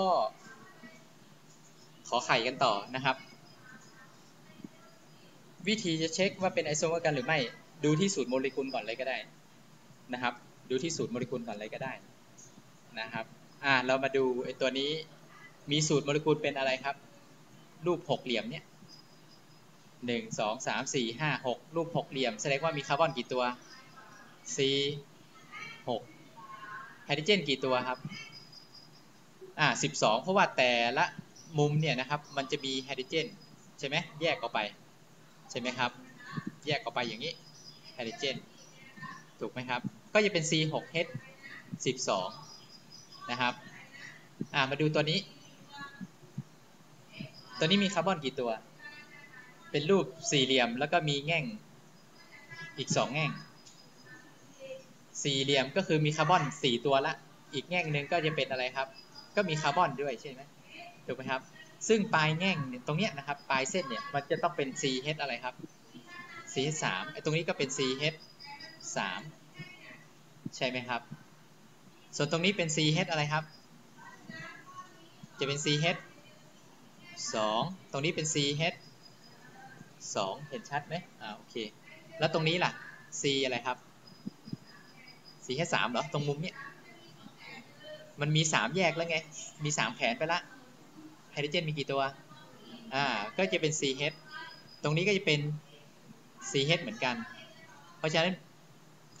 ก็ขอไข่กันต่อนะครับ วิธีจะเช็คว่าเป็นไอโซเมอร์กันหรือไม่ ดูที่สูตรโมเลกุลก่อนเลยก็ได้นะครับ ดูที่สูตรโมเลกุลก่อนเลยก็ได้นะครับอ่าเรามาดูไอตัวนี้มีสูตรโมเลกุลเป็นอะไรครับ รูปหกเหลี่ยมเนี่ยหนึ่งสองสามสี่ห้าหกรูปหกเหลี่ยม แสดงว่ามีคาร์บอนกี่ตัว C หกไฮโดรเจนกี่ตัวครับ อ่าสิบสองเพราะว่าแต่ละมุมเนี่ยนะครับมันจะมีไฮโดรเจนใช่ไหมแยกออกไปใช่ไหมครับ แยกออกไปอย่างนี้ไฮโดรเจนถูกไหมครับ ก็จะเป็น C6H 12นะครับอ่ามาดูตัวนี้ ตัวนี้มีคาร์บอนกี่ตัว เป็นรูปสี่เหลี่ยมแล้วก็มีแง่งอีกสองแง่ง สี่เหลี่ยมก็คือมีคาร์บอนสี่ตัวละ อีกแง่งหนึ่งก็จะเป็นอะไรครับ ก็มีคาร์บอนด้วยใช่ไหมถูกไหมครับ ซึ่งปลายแง่งตรงเนี้ยนะครับปลายเส้นเนี่ยมันจะต้องเป็น CH อะไรครับ CH 3ไอ้ตรงนี้ก็เป็น CH 3ใช่ไหมครับ ส่วนตรงนี้เป็น CH อะไรครับ จะเป็น CH 2ตรงนี้เป็น CH 2เห็นชัดไหมอ่าโอเคแล้วตรงนี้ล่ะ C อะไรครับ CH 3เหรอตรงมุมเนี้ย มันมี3แยกแล้วไง มี3แผนไปละ ไฮโดรเจนมีกี่ตัว อ่า ก็จะเป็น CH ตรงนี้ก็จะเป็น CH เหมือนกัน เพราะฉะนั้น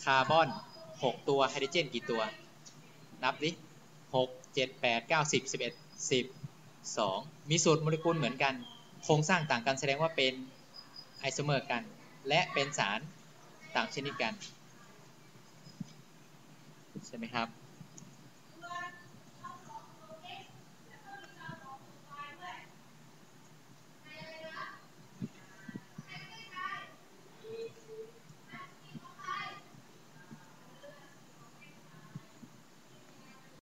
คาร์บอน 6 ตัว ไฮโดรเจนกี่ตัว นับดิ6 7 8 9 10 11 10 2 มีสูตรโมเลกุลเหมือนกัน โครงสร้างต่างกันแสดงว่าเป็นไอโซเมอร์กัน และเป็นสารต่างชนิดกัน ใช่ไหมครับ